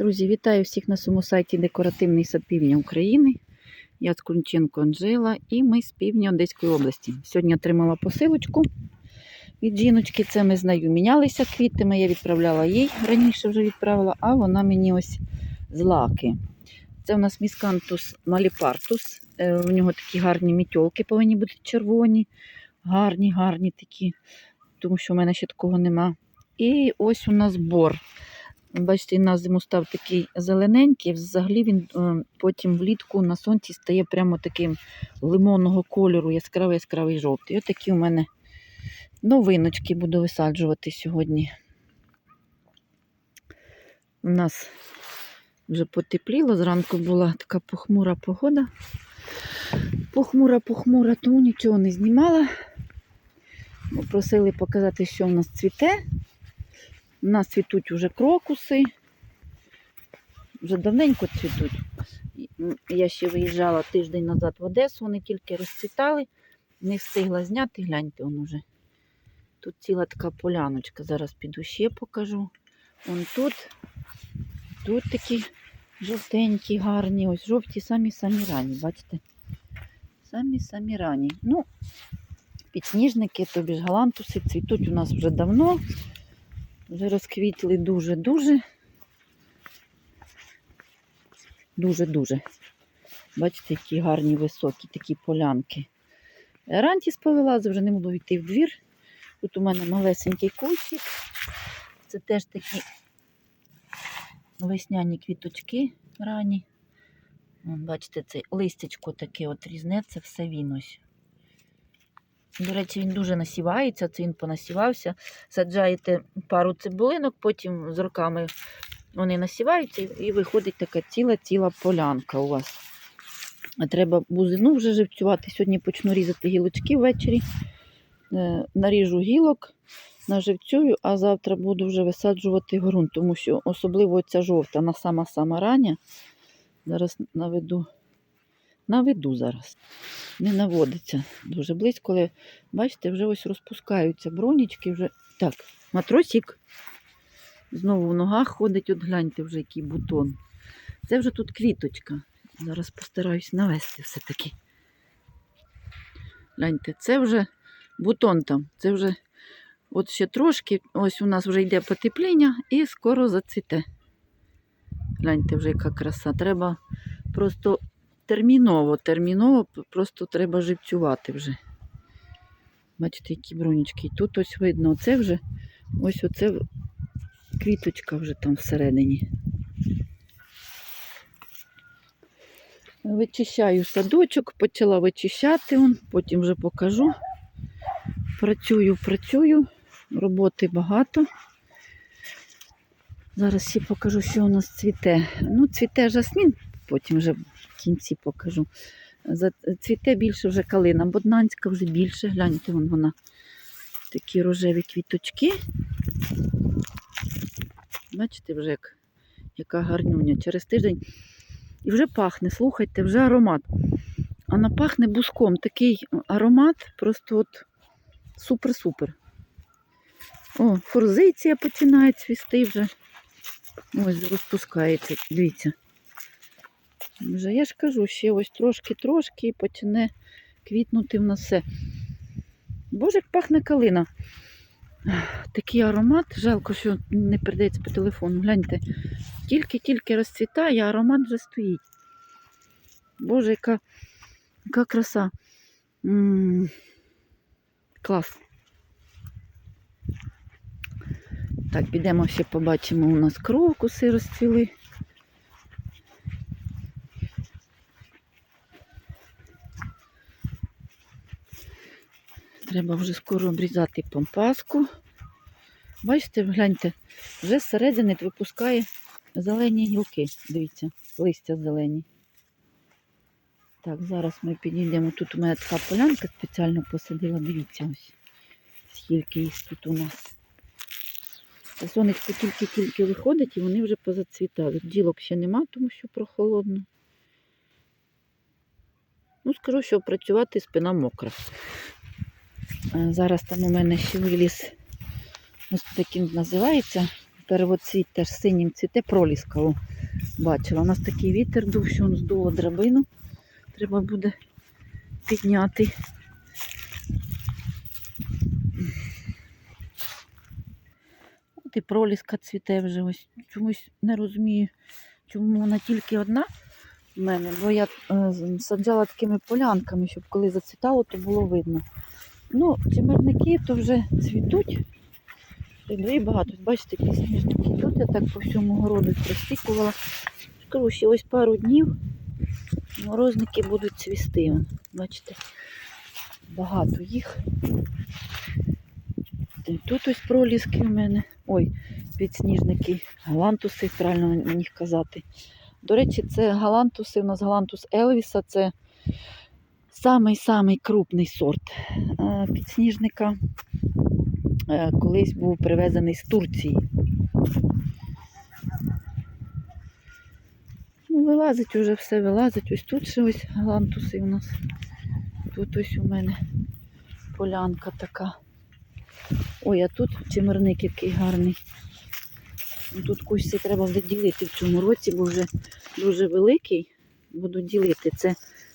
Друзі, вітаю всіх на своєму сайті Декоративний сад півдня України. Я Скунченко Анжела і ми з півдня Одеської області. Сьогодні отримала посилочку від жіночки. Це ми з нею мінялися квітами. Я відправляла їй, раніше вже відправила, а вона мені ось з лаки. Це у нас міскантус маліпартус. Е, У нього такі гарні мітьолки повинні бути червоні, гарні, гарні такі, тому що в мене ще такого нема. І ось у нас бор. Бачите, він на зиму став такий зелененький, взагалі він е, потім влітку на сонці стає прямо таким лимонного кольору, яскравий яскравий жовтий. Ось такі у мене новиночки буду висаджувати сьогодні. У нас вже потепліло, зранку була така похмура погода. Похмура, похмура, тому нічого не знімала. Просили показати, що в нас цвіте. У нас цвітуть вже крокуси. Вже давненько цвітуть. Я ще виїжджала тиждень назад в Одесу, вони тільки розцвітали. Не встигла зняти, гляньте он уже. Тут ціла така поляночка. Зараз піду ще покажу. Вон тут. Тут такі жовтенькі, гарні. Ось жовті самі-самі рані, бачите? Самі-самі рані. Ну, підсніжники, тобі ж галантуси цвітуть у нас вже давно. Вже розквітли дуже-дуже. Дуже-дуже. Бачите, які гарні високі такі полянки. Рантіс повилазив, вже не було йти в двір. Тут у мене малесенький кущик. Це теж такі весняні квіточки ранні. Вон, бачите, це листячко таке от різне, це все він ось. До речі, він дуже насівається, це він понасівався. Саджаєте пару цибулинок, потім з роками вони насіваються і виходить така ціла-ціла полянка у вас. А Треба бузину вже живцювати. Сьогодні почну різати гілочки ввечері. Е, Наріжу гілок, наживцюю, а завтра буду вже висаджувати ґрунт, тому що особливо ця жовта, вона сама-сама рання. Зараз наведу, наведу зараз. Не наводиться дуже близько, але бачите, вже ось розпускаються бронічки. Вже... Так, матросик. Знову в ногах ходить, от гляньте вже який бутон. Це вже тут квіточка. Зараз постараюсь навести все-таки. Гляньте, це вже бутон там. Це вже от ще трошки. Ось у нас вже йде потепління і скоро зацвіте. Гляньте вже, яка краса. Треба просто терміново, терміново, просто треба живцювати вже. Бачите, які бронічки. Тут ось видно, оце вже ось оце квіточка вже там всередині. Вичищаю садочок, почала вичищати, он, потім вже покажу. Працюю, працюю, роботи багато. Зараз ще покажу, що у нас цвіте. Ну, цвіте жасмін, потім вже в кінці покажу. Цвіте більше вже калина, боднанська вже більше. Гляньте, вон вона. Такі рожеві квіточки. Бачите, вже як, яка гарнюня. Через тиждень і вже пахне, слухайте, вже аромат. Вона пахне буском. Такий аромат, просто от супер-супер. О, форзиція починає цвісти вже. Ось розпускається, дивіться. Вже я ж кажу, ще ось трошки-трошки і почне квітнути в нас все. Боже, як пахне калина. Такий аромат, жалко, що не передається по телефону. Гляньте, тільки-тільки розцвітає, а аромат вже стоїть. Боже, яка, яка краса. М, Клас. Так, підемо ще побачимо, у нас крокуси розцвіли. Треба вже скоро обрізати помпаску. Бачите, гляньте, вже зсередини випускає зелені гілки. Дивіться, листя зелені. Так, зараз ми підійдемо. Тут у мене така полянка спеціально посадила. Дивіться ось. Скільки їх тут у нас. Та Сонечко тільки-тільки виходить і вони вже позацвітали. Ділок ще нема, тому що прохолодно. Ну, скажу, що працювати спина мокра. Зараз там у мене ще виліз, ось таким називається, первоцвіт теж синім цвіте, проліска. О, бачила. У нас такий вітер дув, що він здуло драбину. Треба буде підняти. От і проліска цвіте вже ось. Чомусь не розумію, чому вона тільки одна в мене, бо я е, саджала такими полянками, щоб коли зацвітало, то було видно. Ну, чимерники то вже цвітуть. І багато. Бачите, підсніжники тут я так по всьому городу простікувала. Ще ось пару днів морозники будуть цвісти. Бачите, багато їх. Тут ось проліски у мене. Ой, підсніжники, галантуси, правильно на них казати. До речі, це галантуси. У нас галантус Елвіса, це самий-самий крупний сорт е, підсніжника. Е, Колись був привезений з Турції. Ну, вилазить уже все, вилазить. Ось тут ще ось галантуси у нас. Тут ось у мене полянка така. Ой, а тут чимерник який гарний. Тут кущі треба буде ділити в цьому році, бо вже дуже великий. Буду ділити. Це,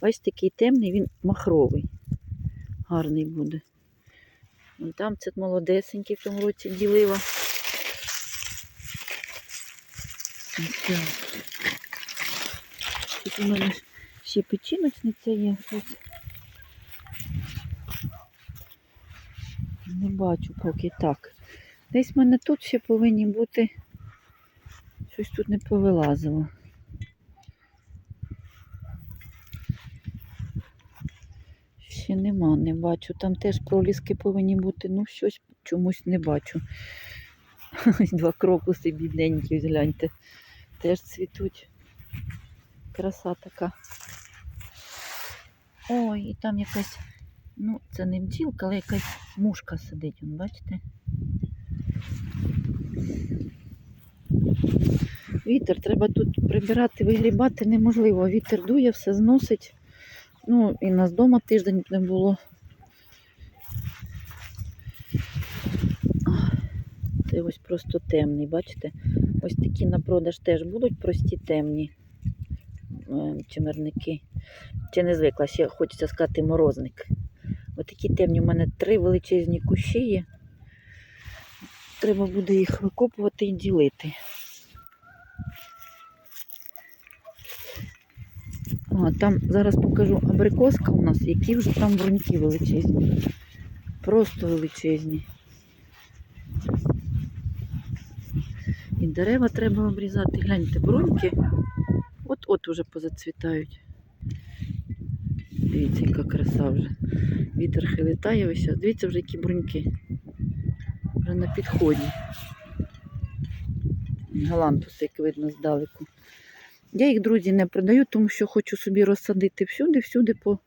бачите, такий темний, він махровий. Гарний буде. Вон там це молодесенький в цьому році ділила. Тут у мене ще печіночниця є. Не бачу поки так. Десь в мене тут ще повинні бути. Щось тут не повилазило. Нема, не бачу. Там теж проліски повинні бути. Ну, щось чомусь не бачу. Два крокуси бідненькі, гляньте. Теж цвітуть. Краса така. Ой, і там якась, ну, це не бджілка, але якась мушка сидить, вон, бачите? Вітер, треба тут прибирати, вигрібати неможливо. Вітер дує, все зносить. Ну, і нас вдома тиждень не було. Це ось просто темний, бачите? Ось такі на продаж теж будуть прості темні е, чимерники. Чи не звикла, ще хочеться сказати морозник. Ось такі темні, у мене три величезні кущі є. Треба буде їх викопувати і ділити. А, там зараз покажу абрикоска у нас, які вже там бруньки величезні. Просто величезні. І дерева треба обрізати. Гляньте, бруньки. От-от уже позацвітають. Дивіться, яка краса вже. Вітер хилитає ось. Дивіться вже, які бруньки. Вже на підході. Галантус, як видно здалеку. Я їх, друзі, не продаю, тому що хочу собі розсадити всюди, всюди по,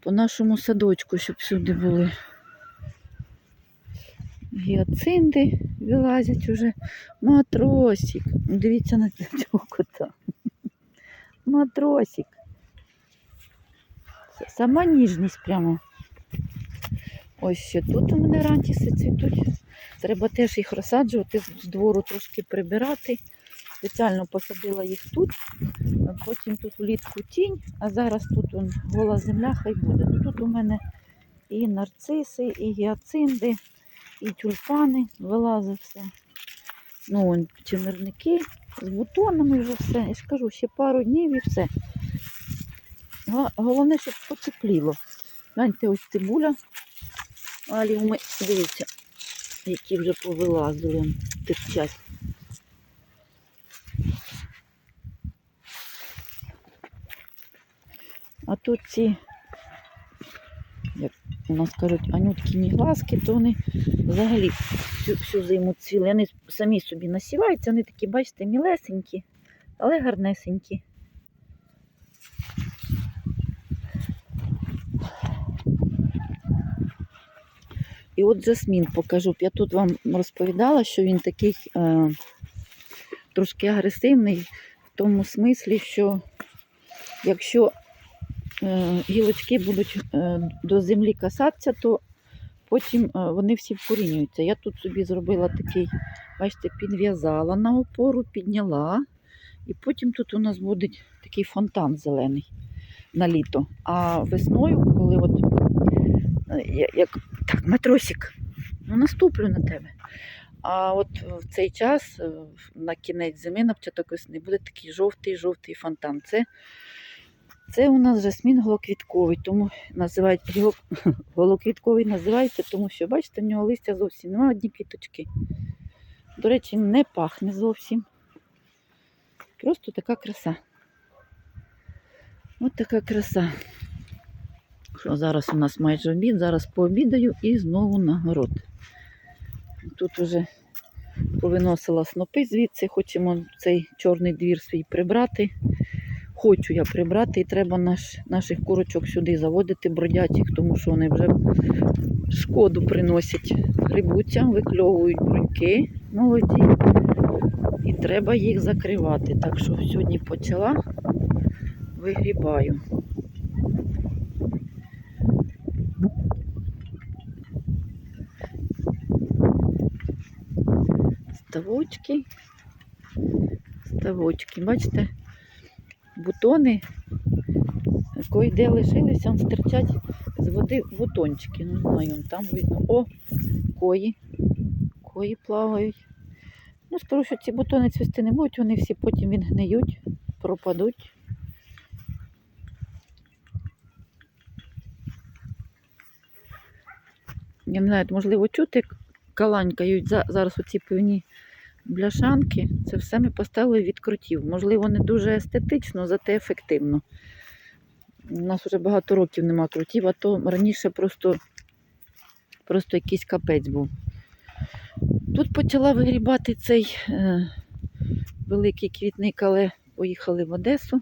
по нашому садочку, щоб всюди були. Гіацинди вилазять уже. Матросик. Дивіться на цього кота. Матросик. Сама ніжність прямо. Ось ще тут у мене рантіси цвітуть. Треба теж їх розсаджувати, з двору трошки прибирати. Спеціально посадила їх тут, потім тут влітку тінь, а зараз тут он, гола земля хай буде. Ну, тут у мене і нарциси, і гіацинди, і тюльпани вилазить все. Ну, он, чимирники з бутонами вже все. Я ж кажу, ще пару днів і все. Головне, щоб потепліло. Гляньте, ось цибуля. Аліуми, дивіться, які вже повилазили, тепчать. А тут ці, як у нас кажуть, анюткіні глазки, то вони взагалі всю, всю зиму цвіли. Вони самі собі насіваються, вони такі, бачите, мілесенькі, але гарнесенькі. І от жасмін покажу. Я тут вам розповідала, що він такий е, трошки агресивний в тому смислі, що якщо гілочки будуть е, до землі касатися, то потім е, вони всі вкорінюються. Я тут собі зробила такий Бачите, підв'язала на опору, підняла. І потім тут у нас буде такий фонтан зелений на літо. А весною, коли от е, як так, матросик, ну наступлю на тебе. А от в цей час, е, на кінець зими, на початок весни, буде такий жовтий-жовтий фонтан. Це, це у нас жасмін голоквітковий, тому називають його голоквітковий називається, тому що, бачите, в нього листя зовсім немає одні квіточки. До речі, не пахне зовсім. Просто така краса. От така краса. Що зараз у нас майже обід, зараз пообідаю і знову на город. Тут вже повиносила снопи звідси, хочемо цей чорний двір свій прибрати. Хочу я прибрати, і треба наш, наших курочок сюди заводити бродячих, тому що вони вже шкоду приносять. Грибуться, викльовують бруньки молоді. І треба їх закривати. Так що сьогодні почала, вигрібаю. Ставочки. Ставочки. Бачите, бутони, де лишилися, он стирчать з води бутончики. Не знаю, там видно. О, кої. Кої плавають. Ну, скажу, що ці бутони цвісти не будуть, вони всі потім відгниють, пропадуть. Я не знаю, можливо, чути, каланькають за- зараз оці пивні бляшанки. Це все ми поставили від крутів. Можливо, не дуже естетично, зате ефективно. У нас вже багато років нема крутів, а то раніше просто, просто якийсь капець був. Тут почала вигрібати цей е, великий квітник, але поїхали в Одесу.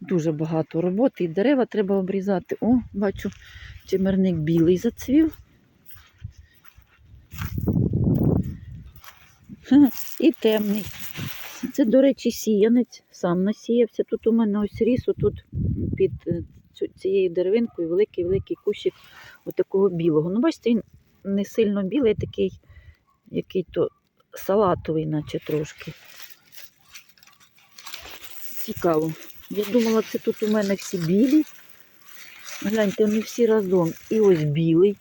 Дуже багато роботи і дерева треба обрізати. О, бачу, чимерник білий зацвів. І темний. Це, до речі, сіянець, сам насіявся. Тут у мене ось ріс, тут під е, цією деревинкою великий-великий кущик отакого білого. Ну, бачите, він не сильно білий, такий, який то салатовий, наче трошки. Цікаво. Я думала, це тут у мене всі білі. Гляньте, вони всі разом. І ось білий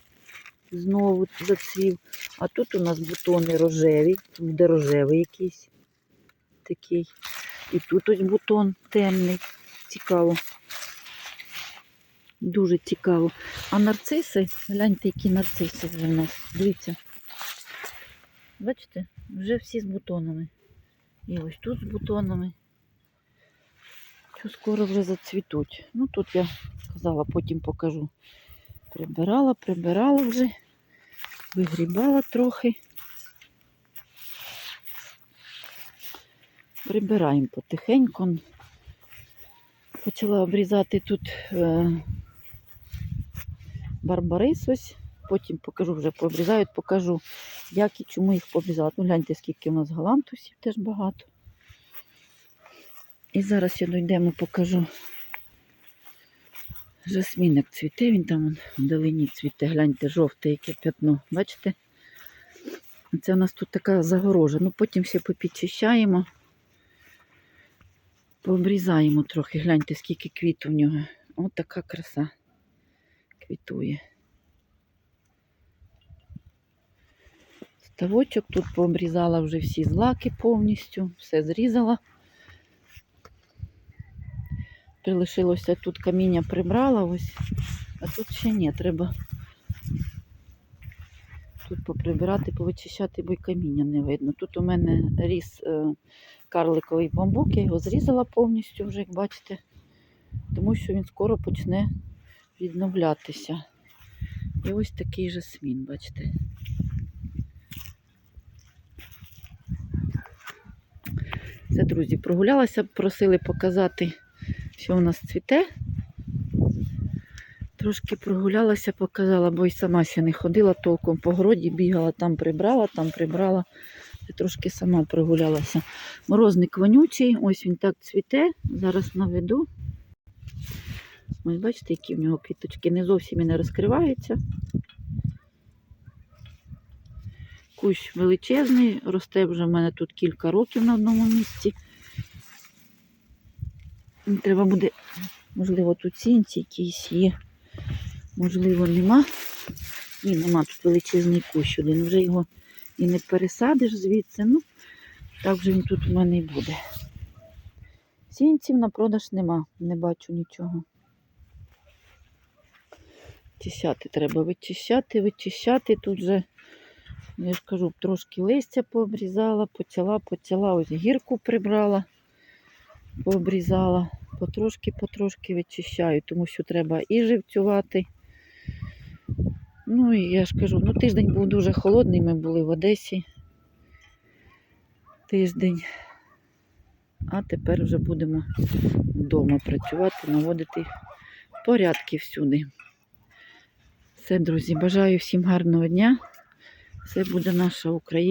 знову зацвів. А тут у нас бутони рожеві, тут буде рожевий якийсь такий. І тут ось бутон темний. Цікаво. Дуже цікаво. А нарциси, гляньте, які нарциси вже в нас. Дивіться. Бачите, вже всі з бутонами. І ось тут з бутонами. Що скоро вже зацвітуть. Ну тут я казала, потім покажу. Прибирала, прибирала вже, вигрібала трохи. Прибираємо потихеньку. Почала обрізати тут е, барбарис ось. Потім покажу, вже пообрізаю, покажу, як і чому їх пообрізала. Ну, гляньте, скільки у нас галантусів теж багато. І зараз я дійдемо, покажу. Жасмінок цвіте, він там вдалині цвіте, гляньте, жовте яке п'ятно. Бачите? Це у нас тут така загорожа. Ну потім ще попідчищаємо. Пообрізаємо трохи. Гляньте, скільки квіт у нього. Ось така краса квітує. Ставочок тут пообрізала вже всі злаки повністю, все зрізала. Прилишилося тут каміння прибрала ось, а тут ще ні, треба тут поприбирати, повичищати, бо й каміння не видно. Тут у мене ріс е, карликовий бамбук, я його зрізала повністю вже, як бачите, тому що він скоро почне відновлятися. І ось такий жасмін, бачите. Все, друзі, прогулялася, просили показати, що у нас цвіте. Трошки прогулялася, показала, бо й сама ще не ходила толком по городі, бігала, там прибрала, там прибрала. Я трошки сама прогулялася. Морозник вонючий, ось він так цвіте. Зараз наведу. Ось бачите, які в нього квіточки не зовсім і не розкриваються. кущ величезний, росте вже в мене тут кілька років на одному місці. Треба буде, можливо, тут сінці якісь є, можливо, нема. Ні, нема тут величезний кущ один. Вже його і не пересадиш звідси. Ну, так вже він тут у мене і буде. Сінців на продаж нема, не бачу нічого. Чищати треба вичищати, вичищати. Тут же, я ж кажу, трошки листя пообрізала, почала, почала, ось гірку прибрала, пообрізала. Потрошки, потрошки вичищаю, тому що треба і живцювати. Ну і я ж кажу, ну тиждень був дуже холодний, ми були в Одесі. Тиждень. А тепер вже будемо вдома працювати, наводити порядки всюди. Все, друзі, бажаю всім гарного дня. Це буде наша Україна.